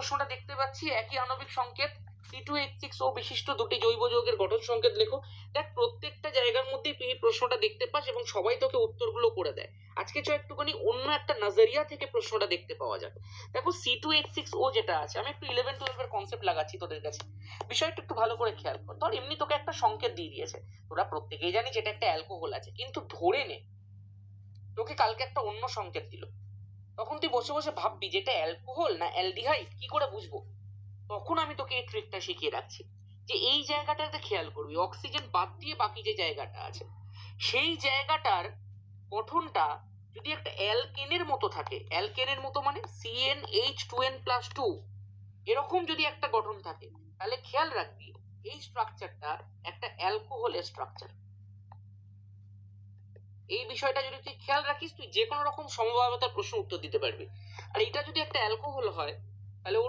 প্রশ্নটা দেখতে পাচ্ছি, একই আণবিক সংকেত C two eight six O বিশিষ্ট দুটি জৈব যৌগের গঠন সংকেত লেখো। দেখ, প্রত্যেকটা জায়গার মধ্যেই তুই এই প্রশ্নটা দেখতে পাস এবং সবাই তোকে উত্তরগুলো করে দেয়। আজকে চ একটুখানি অন্য একটা নজরিয়া থেকে প্রশ্নটা দেখতে পাওয়া যাবে। দেখো C two eight six O যেটা আছে, আমি একটু ইলেভেন টুয়েলভের কনসেপ্ট লাগাচ্ছি তোদের কাছে। বিষয়টা একটু ভালো করে খেয়াল কর। ধর, এমনি তোকে একটা সংকেত দিয়ে দিয়েছে। তোরা প্রত্যেকেই জানি যেটা একটা অ্যালকোহল আছে। কিন্তু ধরে নে, তোকে কালকে একটা অন্য সংকেত দিল। তখন তুই বসে বসে ভাববি যেটা অ্যালকোহল না অ্যালডিহাইড কি করে বুঝব? তখন আমি তোকে এই ট্রিকটা শিখিয়ে রাখছি যে এই জায়গাটাতে খেয়াল করবি অক্সিজেন বাদ দিয়ে বাকি যে জায়গাটা আছে, সেই জায়গাটার গঠনটা যদি একটা অ্যালকেনের মতো থাকে অ্যালকেনের মতো মানে CN H two N plus two এরকম যদি একটা গঠন থাকে, তাহলে খেয়াল রাখবি এই স্ট্রাকচারটা একটা অ্যালকোহলের স্ট্রাকচার এই বিষয়টা যদি তুই খেয়াল রাখিস, তুই যে কোনো রকম সম্ভাব্যতার প্রশ্ন উত্তর দিতে পারবি। আর এটা যদি একটা অ্যালকোহল হয়